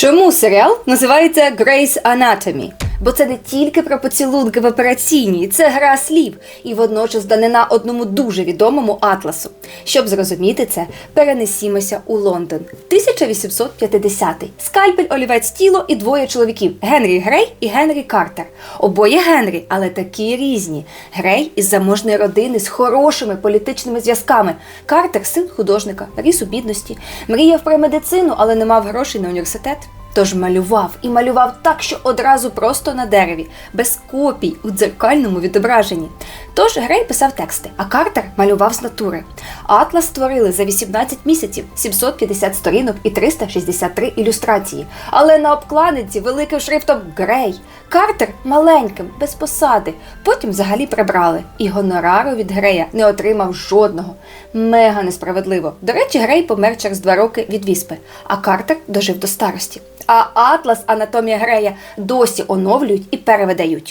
Чому серіал називається Grey's Anatomy? Бо це не тільки про поцілунки в операційній, це гра слів і водночас данина одному дуже відомому атласу. Щоб зрозуміти це, перенесімося у Лондон. 1850-й. Скальпель, олівець тіло і двоє чоловіків Генрі Грей і Генрі Картер. Обоє Генрі, але такі різні. Грей із заможної родини з хорошими політичними зв'язками. Картер син художника, ріс у бідності, мріяв про медицину, але не мав грошей на університет. Тож малював і малював так, що одразу просто на дереві, без копій у дзеркальному відображенні. Тож Грей писав тексти, а Картер малював з натури. Атлас створили за 18 місяців, 750 сторінок і 363 ілюстрації. Але на обкладинці великим шрифтом Грей. Картер маленьким, без посади. Потім взагалі прибрали. І гонорару від Грея не отримав жодного. Мега несправедливо. До речі, Грей помер через два роки від віспи, а Картер дожив до старості. А Атлас Анатомія Грея досі оновлюють і перевидають.